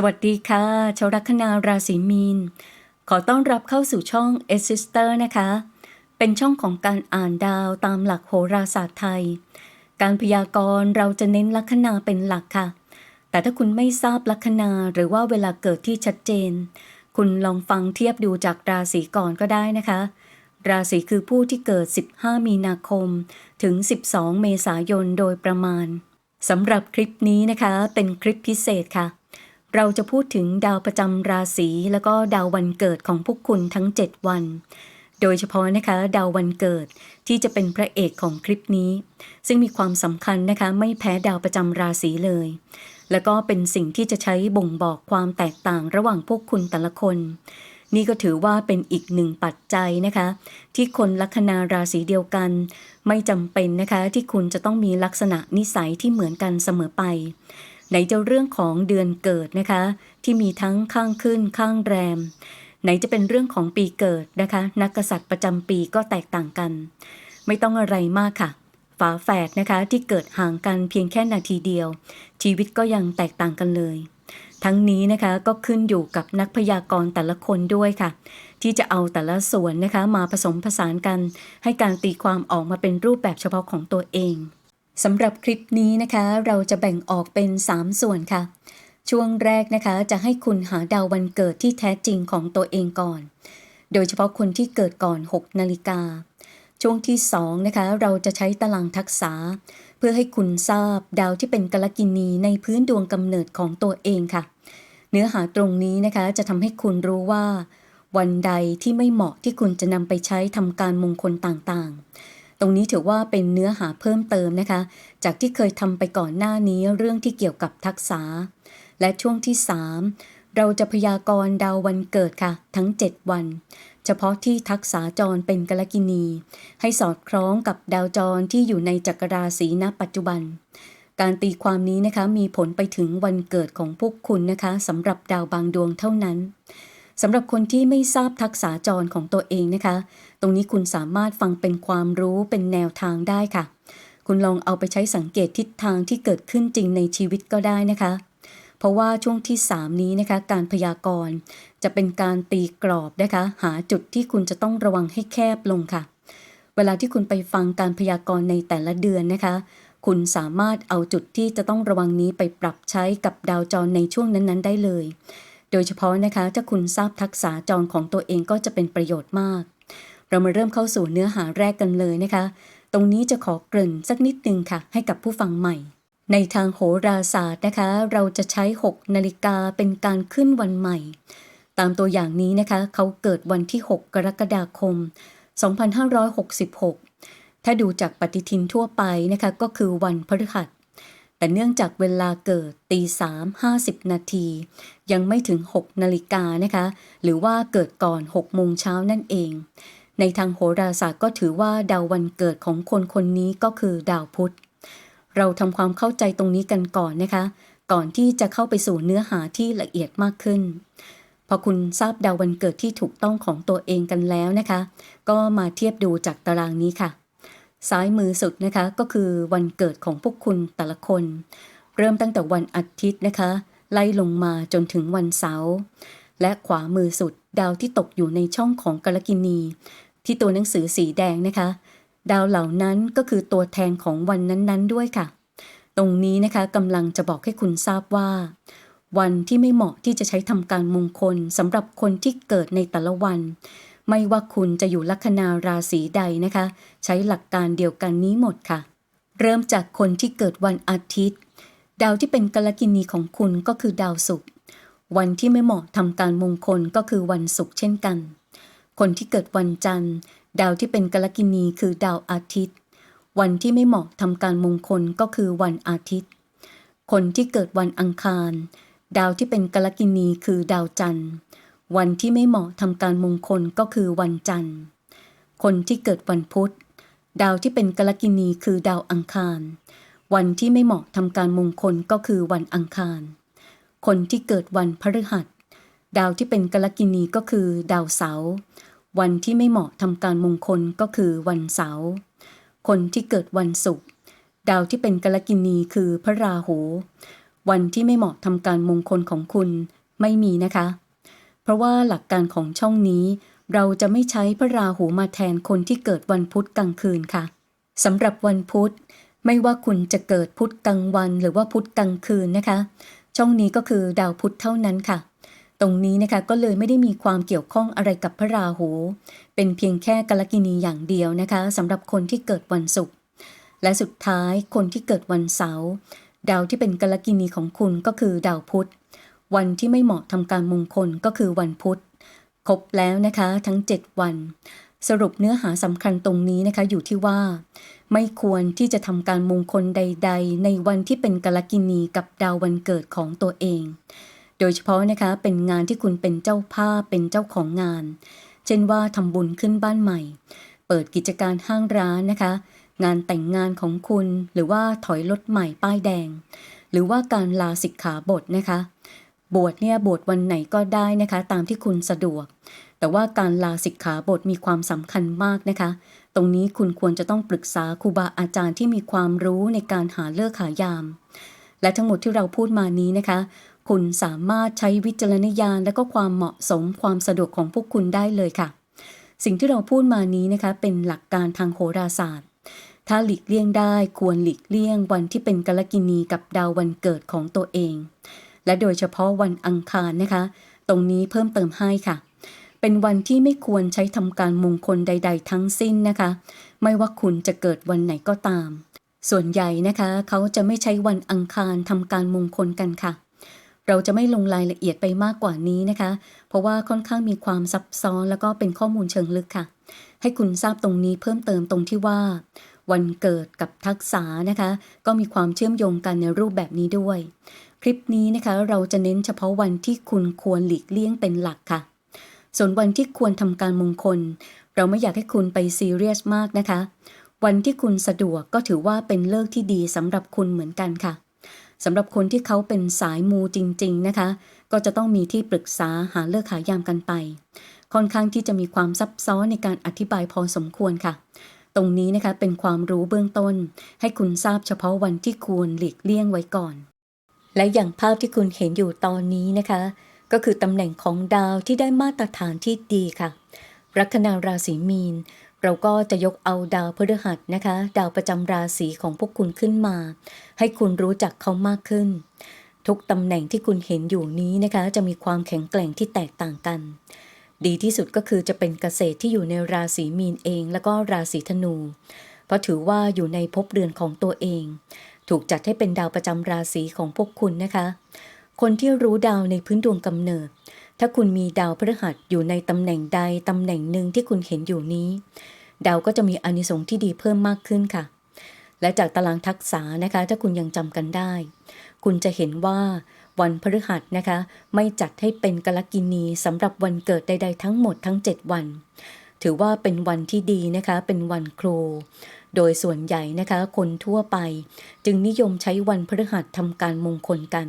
สวัสดีค่ะชาวลัคนาราศีมีน ขอต้อนรับเข้าสู่ช่อง e s i s t e r นะคะ เป็นช่องของการอ่านดาวตามหลักโหราศาสตร์ไทย การพยากรณ์เราจะเน้นลัคนาเป็นหลักค่ะ แต่ถ้าคุณไม่ทราบลัคนาหรือว่าเวลาเกิดที่ชัดเจน คุณลองฟังเทียบดูจากราศีก่อนก็ได้นะคะ ราศีคือผู้ที่เกิด 15 มีนาคม ถึง 12 เมษายนโดยประมาณสำหรับคลิปนี้นะคะ เป็นคลิปพิเศษค่ะ เราจะพูดถึงดาวประจำราศีแล้วก็ดาววันเกิดของพวกคุณทั้ง 7 วัน โดยเฉพาะนะคะ ดาววันเกิดที่จะเป็นพระเอกของคลิปนี้ ซึ่งมีความสำคัญนะคะไม่แพ้ดาวประจำราศีเลย แล้วก็เป็นสิ่งที่จะใช้บ่งบอกความแตกต่างระหว่างพวกคุณแต่ละคน นี่ก็ถือว่าเป็นอีกหนึ่งปัจจัยนะคะ ที่คนลัคนาราศีเดียวกัน ไม่จำเป็นนะคะที่คุณจะต้องมีลักษณะนิสัยที่เหมือนกันเสมอไป ไหนจะเรื่องของเดือนเกิดนะคะ ที่มีทั้งข้างขึ้นข้างแรม ไหนจะเป็นเรื่องของปีเกิดนะคะ นักกษัตริย์ประจำปีก็แตกต่างกัน ไม่ต้องอะไรมากค่ะ ฝาแฝดนะคะที่เกิดห่างกันเพียงแค่นาทีเดียว ชีวิตก็ยังแตกต่างกันเลย ทั้งนี้นะคะก็ขึ้นอยู่กับนักพยากรณ์แต่ละคนด้วยค่ะ ที่จะเอาแต่ละส่วนนะคะมาผสมผสานกัน ให้การตีความออกมาเป็นรูปแบบเฉพาะของตัวเอง สำหรับคลิปนี้นะคะ เราจะแบ่งออกเป็น 3 ส่วนค่ะ ช่วงแรกนะคะจะให้คุณหาดาววันเกิดที่แท้จริงของตัวเองก่อน โดยเฉพาะคนที่เกิดก่อน 6 นาฬิกา ช่วงที่2นะคะเราจะใช้ตารางทักษะเพื่อให้คุณทราบดาวที่เป็นกลกินีในพื้นดวงกำเนิดของตัวเองค่ะ เนื้อหาตรงนี้นะคะจะทำให้คุณรู้ว่า วันใดที่ไม่เหมาะที่คุณจะนำไปใช้ทำการมงคลต่างๆ ตรงนี้ถือว่าเป็นเนื้อหาเพิ่มเติมนะคะ จากที่เคยทำไปก่อนหน้านี้เรื่องที่เกี่ยวกับทักษะ และช่วงที่ 3 เราจะพยากรณ์ดาววันเกิดค่ะ ทั้ง 7 วัน เฉพาะที่ทักษาจรเป็นกลกินี ให้สอดคล้องกับดาวจรที่อยู่ในจักรราศีณปัจจุบัน การตีความนี้นะคะมีผลไปถึงวันเกิดของพวกคุณนะคะสำหรับดาวบางดวงเท่านั้น สำหรับคนที่ไม่ทราบทักษาจรของตัวเองนะคะ ตรงนี้คุณสามารถฟังเป็นความรู้เป็นแนวทางได้ค่ะ คุณลองเอาไปใช้สังเกตทิศทางที่เกิดขึ้นจริงในชีวิตก็ได้นะคะ เพราะว่าช่วงที่ 3 นี้นะคะ การพยากรณ์จะเป็นการตีกรอบนะคะ หาจุดที่คุณจะต้องระวังให้แคบลงค่ะ เวลาที่คุณไปฟังการพยากรณ์ในแต่ละเดือนนะคะคุณสามารถเอาจุดที่จะต้องระวังนี้ไปปรับใช้กับดาวจรในช่วงนั้น ๆ ได้เลย โดยเฉพาะนะคะถ้าคุณทราบทักษะจรของตัวเองก็จะเป็นประโยชน์มาก เรามาเริ่มเข้าสู่เนื้อหาแรกกันเลยนะคะ ตรงนี้จะขอเกริ่นสักนิดนึงค่ะ ให้กับผู้ฟังใหม่ ในทางโหราศาสตร์นะคะ เราจะใช้ 6 นาฬิกาเป็นการขึ้นวันใหม่ ตามตัวอย่างนี้นะคะ เขาเกิดวันที่ 6 กรกฎาคม 2566 ถ้าดูจากปฏิทินทั่วไปนะคะก็คือวันพฤหัสแต่เนื่องจากเวลาเกิดตีสามห้าสิบนาที ยังไม่ถึง 6 นาฬิกานะคะ หรือว่าเกิดก่อน 6 โมงเช้านั่นเอง ในทางโหราศาสตร์ก็ถือว่าดาววันเกิดของคนคนนี้ก็คือดาวพุธ เราทำความเข้าใจตรงนี้กันก่อนนะคะ ก่อนที่จะเข้าไปสู่เนื้อหาที่ละเอียดมากขึ้น พอคุณทราบดาววันเกิดที่ถูกต้องของตัวเองกันแล้วนะคะ ก็มาเทียบดูจากตารางนี้ค่ะ ซ้ายมือสุดนะคะก็คือวันเกิดของพวกคุณแต่ละคน เริ่มตั้งแต่วันอาทิตย์นะคะ ไล่ลงมาจนถึงวันเสาร์และขวามือสุดดาวที่ตกอยู่ในช่องของกรกินี ที่ตัวหนังสือสีแดงนะคะ ดาวเหล่านั้นก็คือตัวแทนของวันนั้นๆด้วยค่ะ ตรงนี้นะคะกำลังจะบอกให้คุณทราบว่า วันที่ไม่เหมาะที่จะใช้ทำการมงคลสำหรับคนที่เกิดในแต่ละวัน ไม่ว่าคุณจะอยู่ลัคนาราศีใดนะคะ ใช้หลักการเดียวกันนี้หมดค่ะ เริ่มจากคนที่เกิดวันอาทิตย์ ดาวที่เป็นกลกินีของคุณก็คือดาวศุกร์วันที่ไม่เหมาะทำการมงคลก็คือวันศุกร์เช่นกัน คนที่เกิดวันจันทร์ ดาวที่เป็นกลกินีคือดาวอาทิตย์ วันที่ไม่เหมาะทำการมงคลก็คือวันอาทิตย์ คนที่เกิดวันอังคาร ดาวที่เป็นกลกินีคือดาวจันทร์ วันที่ไม่เหมาะทำการมงคลก็คือวันจันทร์ คนที่เกิดวันพุธ ดาวที่เป็นกลกินีคือดาวอังคาร วันที่ไม่เหมาะทำการมงคลก็คือวันอังคาร คนที่เกิดวันพฤหัส ดาวที่เป็นกลกินีก็คือดาวเสาร์วันที่ไม่เหมาะทำการมงคลก็คือวันเสาร์คนที่เกิดวันศุกร์ดาวที่เป็นกลกินีคือพระราหู วันที่ไม่เหมาะทำการมงคลของคุณไม่มีนะคะ เพราะว่าหลักการของช่องนี้ เราจะไม่ใช้พระราหูมาแทนคนที่เกิดวันพุธกลางคืนค่ะสำหรับวันพุธ ไม่ว่าคุณจะเกิดพุธกลางวันหรือว่าพุธกลางคืนนะคะ ช่องนี้ก็คือดาวพุธเท่านั้นค่ะ ตรงนี้นะคะก็เลยไม่ได้มีความเกี่ยวข้องอะไรกับพระราหู เป็นเพียงแค่กาลกินีอย่างเดียวนะคะสำหรับคนที่เกิดวันศุกร์และสุดท้ายคนที่เกิดวันเสาร์ดาวที่เป็นกาลกินีของคุณก็คือดาวพุธ วันที่ไม่เหมาะทำการมงคลก็คือวันพุธครบแล้วนะคะทั้ง 7 วัน สรุปเนื้อหาสำคัญตรงนี้นะคะอยู่ที่ว่า ไม่ควรที่จะทำการมงคลใด ๆ ในวันที่เป็นกาลกินีกับดาววันเกิดของตัวเอง โดยเฉพาะนะคะเป็นงานที่คุณเป็นเจ้าภาพเป็นเจ้าของงาน เช่นว่าทำบุญขึ้นบ้านใหม่ เปิดกิจการห้างร้านนะคะ งานแต่งงานของคุณหรือว่าถอยรถใหม่ป้ายแดง หรือว่าการลาสิกขาบทนะคะ บวชเนี่ยบวชวันไหนก็ได้นะคะ ตามที่คุณสะดวก แต่ว่าการลาสิกขาบทมีความสำคัญมากนะคะ ตรงนี้คุณควรจะต้องปรึกษาครูบาอาจารย์ที่มีความรู้ในการหาเลิกหายาม และทั้งหมดที่เราพูดมานี้นะคะ คุณสามารถใช้วิจารณญาณและก็ความเหมาะสมความสะดวกของพวกคุณได้เลยค่ะ สิ่งที่เราพูดมานี้นะคะ เป็นหลักการทางโหราศาสตร์ ถ้าหลีกเลี่ยงได้ควรหลีกเลี่ยง วันที่เป็นกาลกินีกับดาววันเกิดของตัวเอง และโดยเฉพาะวันอังคารนะคะ ตรงนี้เพิ่มเติมให้ค่ะ เป็นวันที่ไม่ควรใช้ทำการมงคลใด ๆ ทั้งสิ้นนะคะ ไม่ว่าคุณจะเกิดวันไหนก็ตาม ส่วนใหญ่นะคะเขาจะไม่ใช้วันอังคารทำการมงคลกันค่ะ เราจะไม่ลงรายละเอียดไปมากกว่านี้นะคะ เพราะว่าค่อนข้างมีความซับซ้อนแล้วก็เป็นข้อมูลเชิงลึกค่ะ ให้คุณทราบตรงนี้เพิ่มเติมตรงที่ว่า วันเกิดกับทักษะนะคะ ก็มีความเชื่อมโยงกันในรูปแบบนี้ด้วย คลิปนี้นะคะเราจะเน้นเฉพาะวันที่คุณควรหลีกเลี่ยงเป็นหลักค่ะ ส่วนวันที่ควรทำการมงคล เราไม่อยากให้คุณไปซีเรียสมากนะคะ วันที่คุณสะดวกก็ถือว่าเป็นเลิกที่ดีสำหรับคุณเหมือนกันค่ะสำหรับคนที่เขาเป็นสายมูจริง ๆนะคะ ก็จะต้องมีที่ปรึกษาหาเลิกหายามกันไป ค่อนข้างที่จะมีความซับซ้อนในการอธิบายพอสมควรค่ะ ตรงนี้นะคะเป็นความรู้เบื้องต้น ให้คุณทราบเฉพาะวันที่ควรหลีกเลี่ยงไว้ก่อน และอย่างภาพที่คุณเห็นอยู่ตอนนี้นะคะ ก็คือตำแหน่งของดาวที่ได้มาตรฐานที่ดีค่ะ ลัคนาราศีมีน เราก็จะยกเอาดาวพฤหัสนะคะ ดาวประจำราศีของพวกคุณขึ้นมา ให้คุณรู้จักเขามากขึ้น ทุกตำแหน่งที่คุณเห็นอยู่นี้นะคะ จะมีความแข็งแกร่งที่แตกต่างกัน ดีที่สุดก็คือจะเป็นเกษตรที่อยู่ในราศีมีนเอง แล้วก็ราศีธนู เพราะถือว่าอยู่ในภพเรือนของตัวเอง ถูกจัดให้เป็นดาวประจำราศีของพวกคุณนะคะ คนที่รู้ดาวในพื้นดวงกำเนิด ถ้าคุณมีดาวพฤหัสอยู่ในตำแหน่งใดตำแหน่งหนึ่งที่คุณเห็นอยู่นี้ ดาวก็จะมีอานิสงส์ที่ดีเพิ่มมากขึ้นค่ะ และจากตารางทักษะนะคะ ถ้าคุณยังจำกันได้ คุณจะเห็นว่าวันพฤหัสนะคะ ไม่จัดให้เป็นกลกินีสำหรับวันเกิดใด ๆ ทั้งหมดทั้ง 7 วัน ถือว่าเป็นวันที่ดีนะคะ เป็นวันครู โดยส่วนใหญ่นะคะ คนทั่วไป จึงนิยมใช้วันพฤหัสทำการมงคลกัน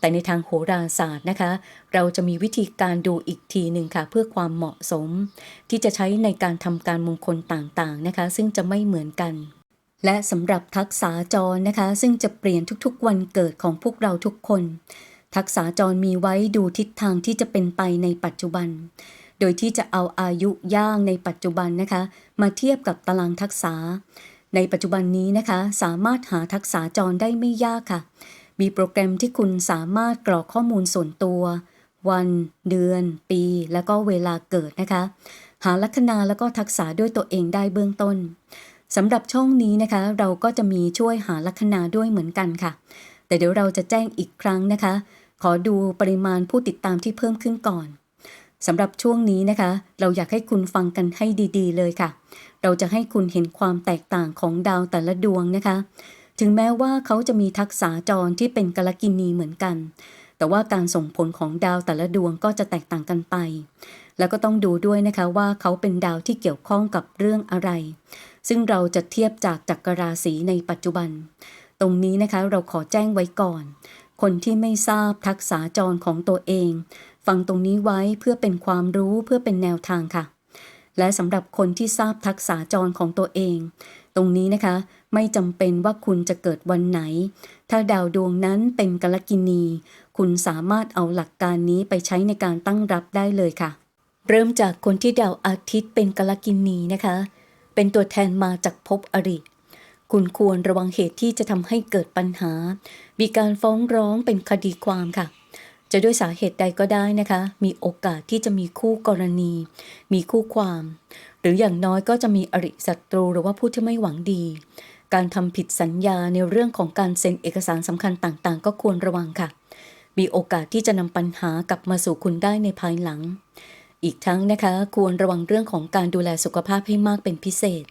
แต่ในทางโหราศาสตร์นะคะ เราจะมีวิธีการดูอีกทีหนึ่งค่ะ เพื่อความเหมาะสม ที่จะใช้ในการทำการมงคลต่างๆนะคะ ซึ่งจะไม่เหมือนกัน และสำหรับทักษาจรนะคะ ซึ่งจะเปลี่ยนทุกๆ วันเกิดของพวกเราทุกคน ทักษาจรมีไว้ดูทิศทางที่จะเป็นไปในปัจจุบัน โดยที่จะเอาอายุย่างในปัจจุบันนะคะ มาเทียบกับตารางทักษะในปัจจุบันนี้นะคะ สามารถหาทักษะจรได้ไม่ยากค่ะ มีโปรแกรมที่คุณสามารถกรอกข้อมูลส่วนตัว วัน เดือน ปี แล้วก็เวลาเกิดนะคะ หาลัคนาแล้วก็ทักษะด้วยตัวเองได้เบื้องต้นสำหรับช่องนี้นะคะ เราก็จะมีช่วยหาลัคนาด้วยเหมือนกันค่ะ แต่เดี๋ยวเราจะแจ้งอีกครั้งนะคะ ขอดูปริมาณผู้ติดตามที่เพิ่มขึ้นก่อนสำหรับช่วงนี้นะคะ เราอยากให้คุณฟังกันให้ดี ๆ เลยค่ะ เราจะให้คุณเห็นความแตกต่างของดาวแต่ละดวงนะคะ ถึงแม้ว่าเขาจะมีทักษะจรที่เป็นกลกินีเหมือนกัน แต่ว่าการส่งผลของดาวแต่ละดวงก็จะแตกต่างกันไป แล้วก็ต้องดูด้วยนะคะว่าเขาเป็นดาวที่เกี่ยวข้องกับเรื่องอะไร ซึ่งเราจะเทียบจากจักรราศีในปัจจุบัน ตรงนี้นะคะเราขอแจ้งไว้ก่อน คนที่ไม่ทราบทักษะจรของตัวเอง ฟังตรงนี้ไว้เพื่อเป็นความรู้เพื่อเป็นแนวทางค่ะและสำหรับคนที่ทราบทักษะจรของตัวเอง ตรงนี้นะคะ ไม่จำเป็นว่าคุณจะเกิดวันไหน ถ้าดาวดวงนั้นเป็นกลกินี คุณสามารถเอาหลักการนี้ไปใช้ในการตั้งรับได้เลยค่ะ เริ่มจากคนที่ดาวอาทิตย์เป็นกลกินีนะคะ เป็นตัวแทนมาจากภพอริคุณควรระวังเหตุที่จะทำให้เกิดปัญหา มีการฟ้องร้องเป็นคดีความค่ะ จะด้วยสาเหตุใดก็ได้นะคะ มีโอกาสที่จะมีคู่กรณี มีคู่ความ หรืออย่างน้อยก็จะมีอริศัตรูหรือว่าผู้ที่ไม่หวังดี การทำผิดสัญญาในเรื่องของการเซ็นเอกสารสำคัญต่างๆ ก็ควรระวังค่ะ มีโอกาสที่จะนำปัญหากลับมาสู่คุณได้ในภายหลัง อีกทั้งนะคะ ควรระวังเรื่องของการดูแลสุขภาพให้มากเป็นพิเศษ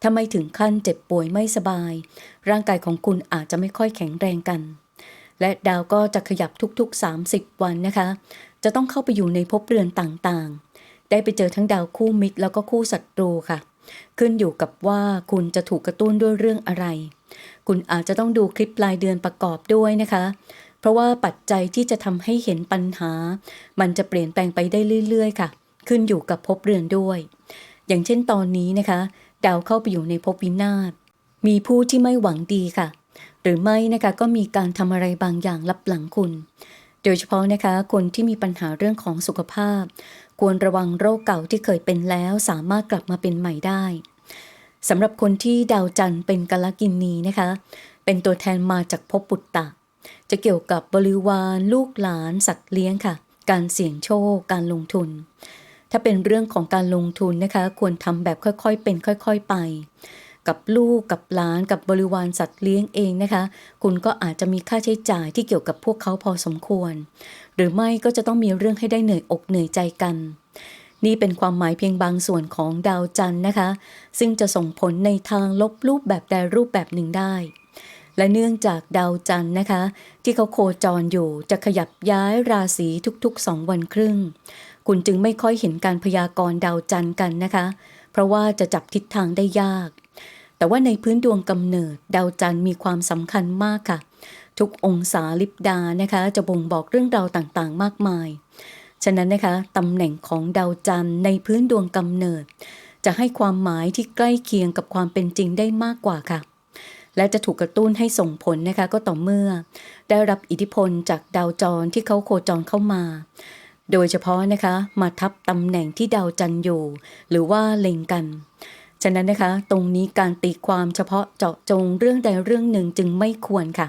ถ้าไม่ถึงขั้นเจ็บป่วยไม่สบาย ร่างกายของคุณอาจจะไม่ค่อยแข็งแรงกัน และดาวก็จะขยับทุกๆ 30 วันนะคะ จะต้องเข้าไปอยู่ในภพเรือนต่างๆ ได้ไปเจอทั้งดาวคู่มิตรแล้วก็คู่ศัตรูค่ะ ขึ้นอยู่กับว่าคุณจะถูกกระตุ้นด้วยเรื่องอะไร คุณอาจจะต้องดูคลิปรายเดือนประกอบด้วยนะคะ เพราะว่าปัจจัยที่จะทำให้เห็นปัญหา มันจะเปลี่ยนแปลงไปได้เรื่อยๆ ค่ะ ขึ้นอยู่กับภพเรือนด้วย อย่างเช่นตอนนี้นะคะ ดาวเข้าไปอยู่ในภพวินาศมีผู้ที่ไม่หวังดีค่ะ หรือไม่นะคะก็มีการทำอะไรบางอย่างลับหลังคุณ โดยเฉพาะนะคะคนที่มีปัญหาเรื่องของสุขภาพ ควรระวังโรคเก่าที่เคยเป็นแล้วสามารถกลับมาเป็นใหม่ได้สำหรับคนที่ดาวจันทร์เป็นกาลกินีนะคะ เป็นตัวแทนมาจากภพปุตตะ จะเกี่ยวกับบริวาร ลูกหลาน สัตว์เลี้ยงค่ะ การเสี่ยงโชค การลงทุน ถ้าเป็นเรื่องของการลงทุนนะคะ ควรทำแบบค่อยๆ เป็นค่อย ๆ ไป กับลูกกับหลานกับบริวารสัตว์เลี้ยงเองนะคะ คุณก็อาจจะมีค่าใช้จ่ายที่เกี่ยวกับพวกเขาพอสมควร หรือไม่ก็จะต้องมีเรื่องให้ได้เหนื่อยอกเหนื่อยใจกัน นี่เป็นความหมายเพียงบางส่วนของดาวจันทร์นะคะ ซึ่งจะส่งผลในทางลบรูปแบบใดรูปแบบหนึ่งได้ และเนื่องจากดาวจันทร์นะคะ ที่เขาโคจรอยู่จะขยับย้ายราศีทุกๆ2วันครึ่งคุณจึงไม่ค่อยเห็นการพยากรณ์ดาวจันทร์กันนะคะ เพราะว่าจะจับทิศทางได้ยาก แต่ว่าในพื้นดวงกำเนิด ดาวจันทร์มีความสำคัญมากค่ะ ทุกองศาลิบดานะคะจะบ่งบอกเรื่องราวต่างๆ มากมาย ฉะนั้นนะคะตำแหน่งของดาวจันทร์ในพื้นดวงกำเนิด จะให้ความหมายที่ใกล้เคียงกับความเป็นจริงได้มากกว่าค่ะและจะถูกกระตุ้นให้ส่งผลนะคะก็ต่อเมื่อ ได้รับอิทธิพลจากดาวจรที่เขาโคจรเข้ามา โดยเฉพาะนะคะมาทับตำแหน่งที่ดาวจันทร์อยู่ หรือว่าเล็งกัน ฉะนั้นนะคะ ตรงนี้การตีความเฉพาะเจาะจงเรื่องใดเรื่องหนึ่งจึงไม่ควรค่ะ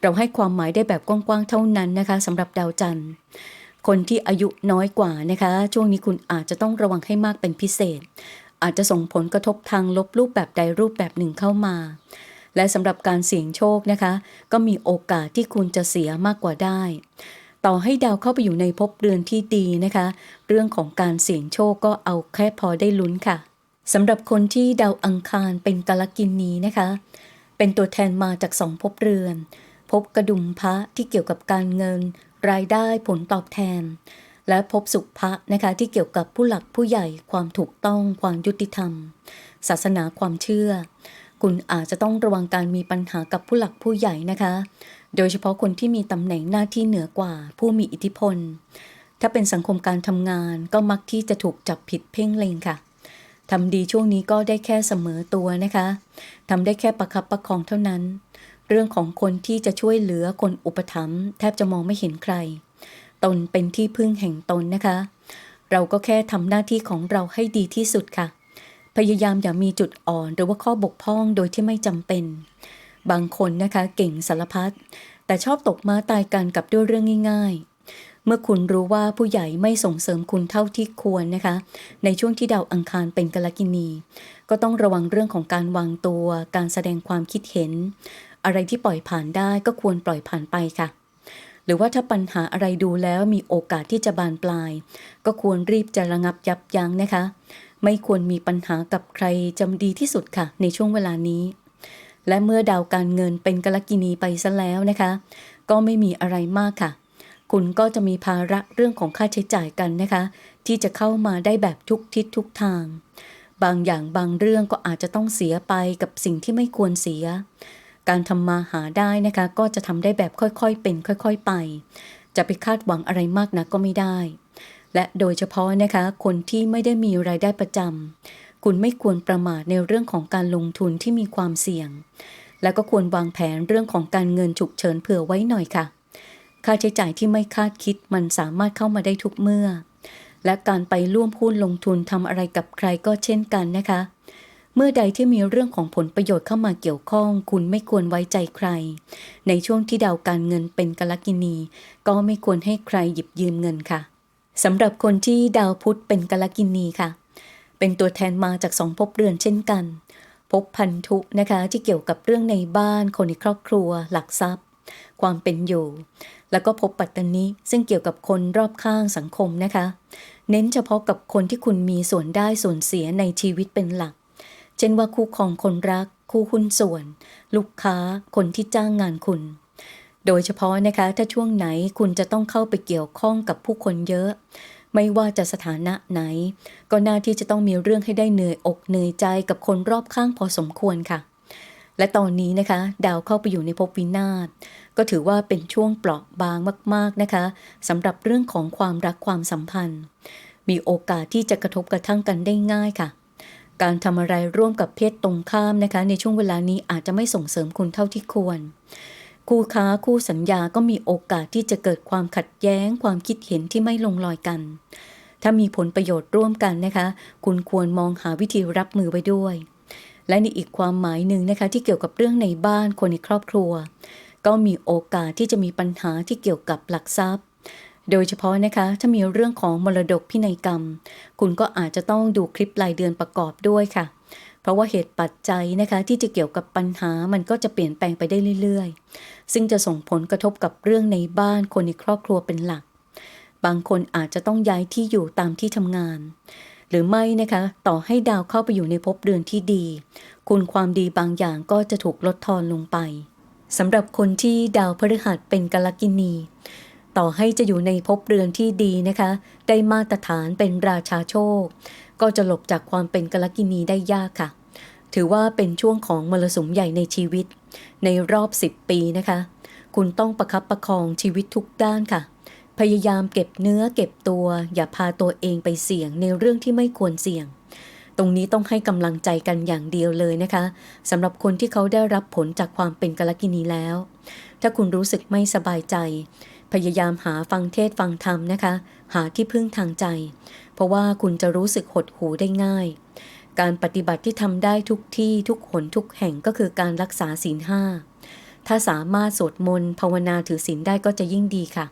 เราให้ความหมายได้แบบกว้างๆเท่านั้นนะคะสำหรับดาวจันทร์ คนที่อายุน้อยกว่านะคะ ช่วงนี้คุณอาจจะต้องระวังให้มากเป็นพิเศษ อาจจะส่งผลกระทบทางลบรูปแบบใดรูปแบบหนึ่งเข้ามา และสำหรับการเสี่ยงโชคนะคะ ก็มีโอกาสที่คุณจะเสียมากกว่าได้ ต่อให้ดาวเข้าไปอยู่ในภพเรือนที่ดีนะคะ เรื่องของการเสี่ยงโชคก็เอาแค่พอได้ลุ้นค่ะ สำหรับคนที่ดาวอังคารเป็นกาลกินีนะคะ เป็นตัวแทนมาจากสองภพเรือนพบกระดุมพระที่เกี่ยวกับการเงิน รายได้ผลตอบแทน และพบสุขพระนะคะที่เกี่ยวกับผู้หลักผู้ใหญ่ความถูกต้องความยุติธรรม ศาสนาความเชื่อ คุณอาจจะต้องระวังการมีปัญหากับผู้หลักผู้ใหญ่นะคะ โดยเฉพาะคนที่มีตำแหน่งหน้าที่เหนือกว่า ผู้มีอิทธิพล ถ้าเป็นสังคมการทำงานก็มักที่จะถูกจับผิดเพ่งเล็งค่ะ ทำดีช่วงนี้ก็ได้แค่เสมอตัวนะคะทำได้แค่ประคับประคองเท่านั้น เรื่องของคนที่จะช่วยเหลือคนอุปถัมภ์แทบจะมองไม่เห็นใคร ตนเป็นที่พึ่งแห่งตนนะคะ เราก็แค่ทำหน้าที่ของเราให้ดีที่สุดค่ะ พยายามอย่ามีจุดอ่อนหรือว่าข้อบกพร่องโดยที่ไม่จำเป็น บางคนนะคะเก่งสารพัดแต่ชอบตกม้าตายกันกับด้วยเรื่องง่ายๆ เมื่อคุณรู้ว่าผู้ใหญ่ไม่ส่งเสริมคุณเท่าที่ควรนะคะ ในช่วงที่ดาวอังคารเป็นกลกินี ก็ต้องระวังเรื่องของการวางตัว การแสดงความคิดเห็น อะไรที่ปล่อยผ่านได้ก็ควรปล่อยผ่านไปค่ะ หรือว่าถ้าปัญหาอะไรดูแล้วมีโอกาสที่จะบานปลาย ก็ควรรีบจะระงับยับยั้งนะคะ ไม่ควรมีปัญหากับใครจำดีที่สุดค่ะ ในช่วงเวลานี้ และเมื่อดาวการเงินเป็นกลกินีไปซะแล้วนะคะ ก็ไม่มีอะไรมากค่ะ คุณก็จะมีภาระเรื่องของค่าใช้จ่ายกันนะคะ ที่จะเข้ามาได้แบบทุกทิศทุกทาง บางอย่างบางเรื่องก็อาจจะต้องเสียไปกับสิ่งที่ไม่ควรเสีย การทำมาหาได้นะคะ ก็จะทำได้แบบค่อยๆเป็น ค่อย ๆไป จะไปคาดหวังอะไรมากนะก็ไม่ได้ และโดยเฉพาะนะคะคนที่ไม่ได้มีรายได้ประจำคุณไม่ควรประมาทในเรื่องของการลงทุนที่มีความเสี่ยง และก็ควรวางแผนเรื่องของการเงินฉุกเฉินเผื่อไว้หน่อยค่ะ ค่าใช้จ่ายที่ไม่คาดคิดมันสามารถเข้ามาได้ทุกเมื่อ และการไปร่วมหุ้นลงทุนทำอะไรกับใครก็เช่นกันนะคะ เมื่อใดที่มีเรื่องของผลประโยชน์เข้ามาเกี่ยวข้อง คุณไม่ควรไว้ใจใคร ในช่วงที่ดาวการเงินเป็นกลกินี ก็ไม่ควรให้ใครหยิบยืมเงินค่ะสำหรับคนที่ดาวพุธเป็นกลกินีค่ะ เป็นตัวแทนมาจากสองภพเรือนเช่นกันภพพันธุนะคะที่เกี่ยวกับเรื่องในบ้านคนในครอบครัว หลักทรัพย์ ความเป็นอยู่ แล้วก็ภพปัตตานิซึ่งเกี่ยวกับคนรอบข้างสังคมนะคะ เน้นเฉพาะกับคนที่คุณมีส่วนได้ส่วนเสียในชีวิตเป็นหลัก เช่นว่าคู่ครองคนรัก คู่หุ้นส่วน ลูกค้า คนที่จ้างงานคุณ โดยเฉพาะนะคะ ถ้าช่วงไหนคุณจะต้องเข้าไปเกี่ยวข้องกับผู้คนเยอะ ไม่ว่าจะสถานะไหน ก็น่าที่จะต้องมีเรื่องให้ได้เหนื่อยอกเหนื่อยใจกับคนรอบข้างพอสมควรค่ะและตอนนี้นะคะ ดาวเข้าไปอยู่ในภพวินาศ ก็ถือว่าเป็นช่วงเปราะบางมาก ๆนะคะสำหรับเรื่องของความรักความสัมพันธ์ มีโอกาสที่จะกระทบกระทั่งกันได้ง่ายค่ะ การทำอะไรร่วมกับเพศตรงข้ามนะคะ ในช่วงเวลานี้อาจจะไม่ส่งเสริมคุณเท่าที่ควร คู่ค้าคู่สัญญาก็มีโอกาสที่จะเกิดความขัดแย้ง ความคิดเห็นที่ไม่ลงรอยกัน ถ้ามีผลประโยชน์ร่วมกันนะคะ คุณควรมองหาวิธีรับมือไว้ด้วยและในอีกความหมายหนึ่งนะคะที่เกี่ยวกับเรื่องในบ้านคนในครอบครัว ก็มีโอกาสที่จะมีปัญหาที่เกี่ยวกับหลักทรัพย์ โดยเฉพาะนะคะถ้ามีเรื่องของมรดกพินัยกรรม คุณก็อาจจะต้องดูคลิปรายเดือนประกอบด้วยค่ะ เพราะว่าเหตุปัจจัยนะคะที่จะเกี่ยวกับปัญหามันก็จะเปลี่ยนแปลงไปได้เรื่อยๆ ซึ่งจะส่งผลกระทบกับเรื่องในบ้านคนในครอบครัวเป็นหลัก บางคนอาจจะต้องย้ายที่อยู่ตามที่ทำงานหรือไม่นะคะ ต่อให้ดาวเข้าไปอยู่ในภพเรือนที่ดี คุณความดีบางอย่างก็จะถูกลดทอนลงไป สำหรับคนที่ดาวพฤหัสเป็นกลกินี ต่อให้จะอยู่ในภพเรือนที่ดีนะคะ ได้มาตรฐานเป็นราชาโชค ก็จะหลบจากความเป็นกลกินีได้ยากค่ะ ถือว่าเป็นช่วงของมรสุมใหญ่ในชีวิต ในรอบ 10 ปีนะคะ คุณต้องประคับประคองชีวิตทุกด้านค่ะ พยายามเก็บเนื้อเก็บตัว อย่าพาตัวเองไปเสี่ยงในเรื่องที่ไม่ควรเสี่ยง ตรงนี้ต้องให้กำลังใจกันอย่างเดียวเลยนะคะสำหรับคนที่เขาได้รับผลจากความเป็นกลกินีแล้ว ถ้าคุณรู้สึกไม่สบายใจ พยายามหาฟังเทศฟังธรรมนะคะ หาที่พึ่งทางใจ เพราะว่าคุณจะรู้สึกหดหูได้ง่าย การปฏิบัติที่ทำได้ทุกที่ทุกหนทุกแห่งก็คือการรักษาศีลห้าถ้าสามารถสวดมนต์ภาวนาถือศีลได้ก็จะยิ่งดีค่ะ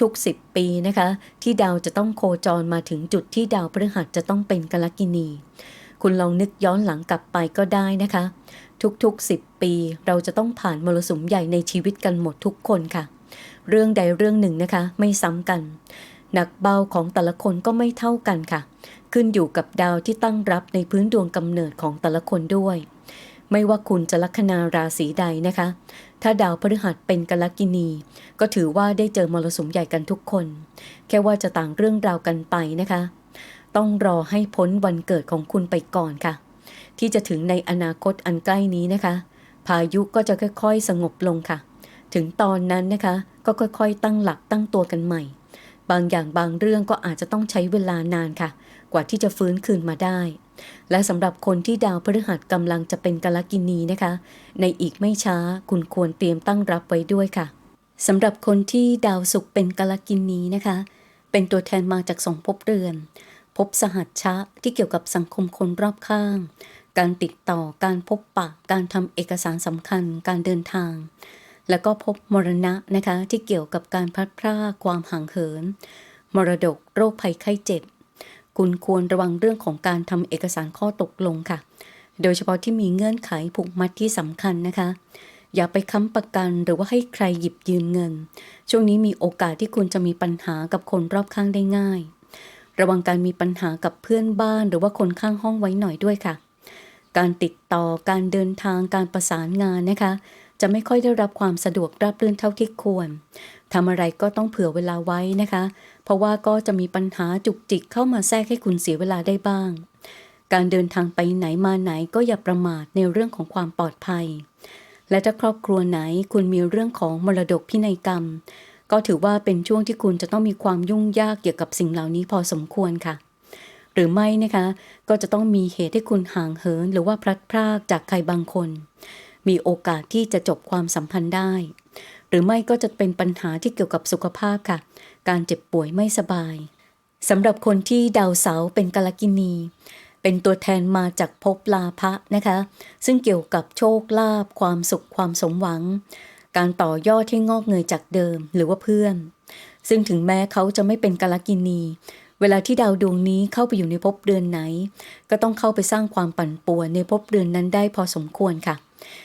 ทุกๆ 10 ปีนะคะ ที่ดาวจะต้องโคจรมาถึงจุดที่ดาวพฤหัสจะต้องเป็นกลกินี คุณลองนึกย้อนหลังกลับไปก็ได้นะคะ ทุกๆ 10 ปีเราจะต้องผ่านมรสุมใหญ่ในชีวิตกันหมดทุกคนค่ะ เรื่องใดเรื่องหนึ่งนะคะไม่ซ้ำกัน หนักเบาของแต่ละคนก็ไม่เท่ากันค่ะ ขึ้นอยู่กับดาวที่ตั้งรับในพื้นดวงกำเนิดของแต่ละคนด้วย ไม่ว่าคุณจะลัคนาราศีใดนะคะ ถ้าดาวพฤหัสเป็นกลกินี ก็ถือว่าได้เจอมรสุมใหญ่กันทุกคน แค่ว่าจะต่างเรื่องราวกันไปนะคะ ต้องรอให้พ้นวันเกิดของคุณไปก่อนค่ะ ที่จะถึงในอนาคตอันใกล้นี้นะคะ พายุก็จะค่อยๆ สงบลงค่ะ ถึงตอนนั้นนะคะ ก็ค่อยๆ ตั้งหลักตั้งตัวกันใหม่ บางอย่างบางเรื่องก็อาจจะต้องใช้เวลานานค่ะ กว่าที่จะฟื้นคืนมาได้ และสำหรับคนที่ดาวพฤหัสกำลังจะเป็นกลกินีนะคะ ในอีกไม่ช้าคุณควรเตรียมตั้งรับไว้ด้วยค่ะสำหรับคนที่ดาวศุกร์เป็นกลกินีนะคะ เป็นตัวแทนมาจากสองภพเรือนพบสหัชชะที่เกี่ยวกับสังคมคนรอบข้าง การติดต่อการพบปะ การทำเอกสารสำคัญ การเดินทางแล้วก็พบมรณะนะคะที่เกี่ยวกับการพลัดพรากความห่างเหิน มรดกโรคภัยไข้เจ็บ คุณควรระวังเรื่องของการทำเอกสารข้อตกลงค่ะ โดยเฉพาะที่มีเงื่อนไขผูกมัดที่สำคัญนะคะ อย่าไปค้ำประกันหรือว่าให้ใครหยิบยืมเงิน ช่วงนี้มีโอกาสที่คุณจะมีปัญหากับคนรอบข้างได้ง่าย ระวังการมีปัญหากับเพื่อนบ้านหรือว่าคนข้างห้องไว้หน่อยด้วยค่ะ การติดต่อการเดินทางการประสานงานนะคะ จะไม่ค่อยได้รับความสะดวกราบรื่นเท่าที่ควร ทำอะไรก็ต้องเผื่อเวลาไว้นะคะ เพราะว่าก็จะมีปัญหาจุกจิกเข้ามาแทรกให้คุณเสียเวลาได้บ้าง การเดินทางไปไหนมาไหนก็อย่าประมาทในเรื่องของความปลอดภัย และถ้าครอบครัวไหนคุณมีเรื่องของมรดกพินัยกรรม ก็ถือว่าเป็นช่วงที่คุณจะต้องมีความยุ่งยากเกี่ยวกับสิ่งเหล่านี้พอสมควรค่ะ หรือไม่นะคะ ก็จะต้องมีเหตุให้คุณห่างเหิน หรือว่าพลัดพรากจากใครบางคน มีโอกาสที่จะจบความสัมพันธ์ได้ หรือไม่ก็จะเป็นปัญหาที่เกี่ยวกับสุขภาพค่ะ การเจ็บป่วยไม่สบายสำหรับคนที่ดาวเสาเป็นกาลกินี เป็นตัวแทนมาจากภพลาภะนะคะ ซึ่งเกี่ยวกับโชคลาภความสุขความสมหวัง การต่อยอดที่งอกเงยจากเดิมหรือว่าเพื่อน ซึ่งถึงแม้เขาจะไม่เป็นกาลกินี เวลาที่ดาวดวงนี้เข้าไปอยู่ในภพเดือนไหน ก็ต้องเข้าไปสร้างความปั่นป่วนในภพเดือนนั้นได้พอสมควรค่ะ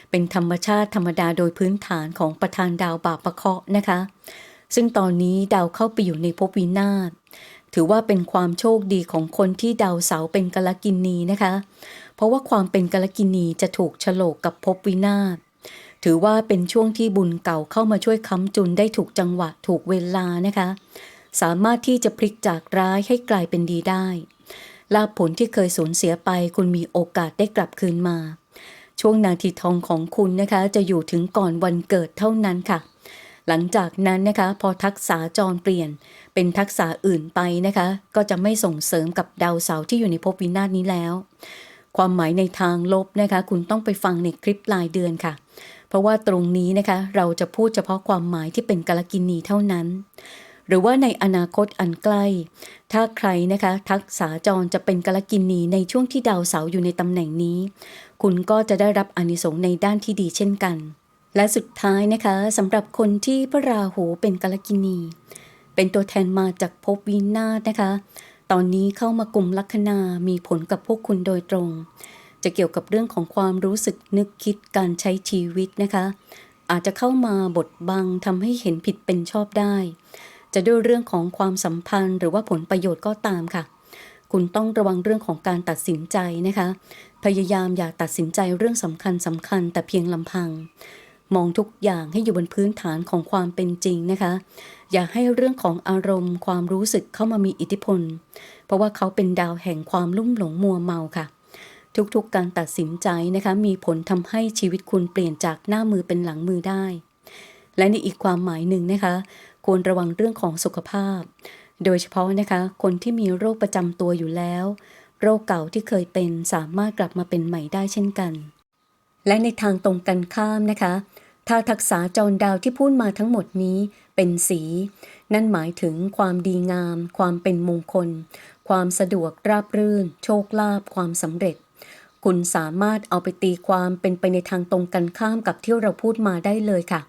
เป็นธรรมชาติธรรมดาโดยพื้นฐานของประธานดาวบาปะเคาะนะคะ ซึ่งตอนนี้ดาวเข้าไปอยู่ในภพวินาศถือว่าเป็นความโชคดีของคนที่ดาวเสาเป็นกลกินีนะคะ เพราะว่าความเป็นกลกินีจะถูกฉลกกับภพวินาศถือว่าเป็นช่วงที่บุญเก่าเข้ามาช่วยค้ำจุนได้ถูกจังหวะถูกเวลานะคะ สามารถที่จะพลิกจากร้ายให้กลายเป็นดีได้ลาภผลที่เคยสูญเสียไปคุณมีโอกาสได้กลับคืนมา ช่วงนาทีทองของคุณนะคะ จะอยู่ถึงก่อนวันเกิดเท่านั้นค่ะ หลังจากนั้นนะคะพอทักษะจรเปลี่ยน เป็นทักษะอื่นไปนะคะ ก็จะไม่ส่งเสริมกับดาวเสาร์ที่อยู่ในภพวินาศนี้แล้ว ความหมายในทางลบนะคะ คุณต้องไปฟังในคลิปรายเดือนค่ะ เพราะว่าตรงนี้นะคะเราจะพูดเฉพาะความหมายที่เป็นกาลกินีเท่านั้น หรือว่าในอนาคตอันใกล้ ถ้าใครนะคะทักษาจรจะเป็นกลกินีในช่วงที่ดาวเสาร์อยู่ในตำแหน่งนี้ คุณก็จะได้รับอานิสงส์ในด้านที่ดีเช่นกัน และสุดท้ายนะคะสำหรับคนที่พระราหูเป็นกลกินี เป็นตัวแทนมาจากภพวินาศนะคะ ตอนนี้เข้ามากลุ่มลัคนามีผลกับพวกคุณโดยตรง จะเกี่ยวกับเรื่องของความรู้สึกนึกคิดการใช้ชีวิตนะคะอาจจะเข้ามาบดบังทำให้เห็นผิดเป็นชอบได้ จะด้วยเรื่องของความสัมพันธ์ หรือว่าผลประโยชน์ก็ตามค่ะ คุณต้องระวังเรื่องของการตัดสินใจนะคะ พยายามอย่าตัดสินใจเรื่องสำคัญสำคัญ แต่เพียงลำพัง มองทุกอย่างให้อยู่บนพื้นฐานของความเป็นจริงนะคะ อย่าให้เรื่องของอารมณ์ ความรู้สึกเข้ามามีอิทธิพล เพราะว่าเขาเป็นดาวแห่งความลุ่มหลงมัวเมาค่ะทุกๆ การตัดสินใจนะคะมีผลทำให้ชีวิตคุณเปลี่ยนจากหน้ามือเป็นหลังมือได้ และในอีกความหมายหนึ่งนะคะ ควรระวังเรื่องของสุขภาพ โดยเฉพาะนะคะคนที่มีโรคประจำตัวอยู่แล้ว โรคเก่าที่เคยเป็นสามารถกลับมาเป็นใหม่ได้เช่นกัน และในทางตรงกันข้ามนะคะ ถ้าทักษะจรดาวที่พูดมาทั้งหมดนี้เป็นสี นั่นหมายถึงความดีงาม ความเป็นมงคล ความสะดวกราบรื่น โชคลาภความสำเร็จคุณสามารถเอาไปตีความเป็นไปในทางตรงกันข้ามกับที่เราพูดมาได้เลยค่ะ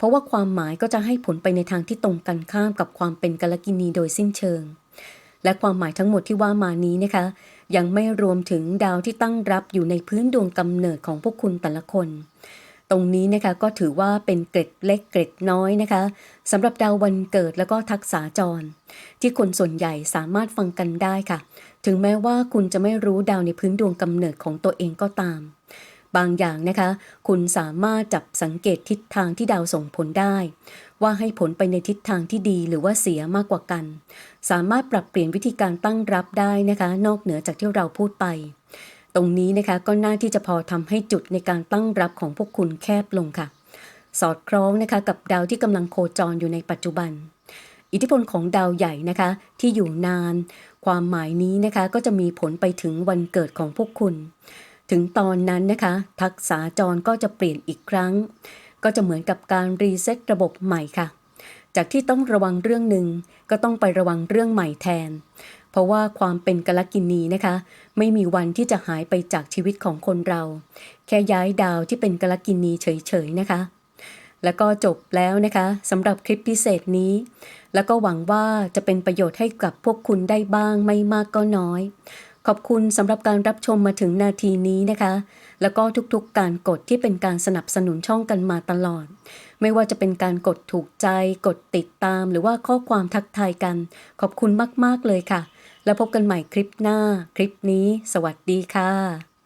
เพราะว่าความหมายก็จะให้ผลไปในทางที่ตรงกันข้ามกับความเป็นกาลกินีโดยสิ้นเชิง และความหมายทั้งหมดที่ว่ามานี้นะคะ ยังไม่รวมถึงดาวที่ตั้งรับอยู่ในพื้นดวงกำเนิดของพวกคุณแต่ละคน ตรงนี้นะคะก็ถือว่าเป็นเกร็ดเล็กเกร็ดน้อยนะคะสำหรับดาววันเกิดแล้วก็ทักษะจร ที่คนส่วนใหญ่สามารถฟังกันได้ค่ะ ถึงแม้ว่าคุณจะไม่รู้ดาวในพื้นดวงกำเนิดของตัวเองก็ตาม บางอย่างนะคะ คุณสามารถจับสังเกตทิศทางที่ดาวส่งผลได้ ว่าให้ผลไปในทิศทางที่ดีหรือว่าเสียมากกว่ากัน สามารถปรับเปลี่ยนวิธีการตั้งรับได้นะคะ นอกเหนือจากที่เราพูดไป ตรงนี้นะคะก็น่าที่จะพอทำให้จุดในการตั้งรับของพวกคุณแคบลงค่ะ สอดคล้องนะคะกับดาวที่กำลังโคจรอยู่ในปัจจุบัน อิทธิพลของดาวใหญ่นะคะ ที่อยู่นาน ความหมายนี้นะคะก็จะมีผลไปถึงวันเกิดของพวกคุณ ถึงตอนนั้นนะคะ ทักษะจรก็จะเปลี่ยนอีกครั้ง ก็จะเหมือนกับการรีเซ็ตระบบใหม่ค่ะ จากที่ต้องระวังเรื่องหนึ่งก็ต้องไประวังเรื่องใหม่แทน เพราะว่าความเป็นกาลกินีนะคะ ไม่มีวันที่จะหายไปจากชีวิตของคนเรา แค่ย้ายดาวที่เป็นกาลกินีเฉยๆนะคะแล้วก็จบแล้วนะคะสำหรับคลิปพิเศษนี้ แล้วก็หวังว่าจะเป็นประโยชน์ให้กับพวกคุณได้บ้างไม่มากก็น้อย ขอบคุณสำหรับการรับชมมาถึงนาทีนี้นะคะ แล้วก็ทุกๆการกดที่เป็นการสนับสนุนช่องกันมาตลอด ไม่ว่าจะเป็นการกดถูกใจ กดติดตาม หรือว่าข้อความทักทายกัน ขอบคุณมากๆเลยค่ะ แล้วพบกันใหม่คลิปหน้า คลิปนี้ สวัสดีค่ะ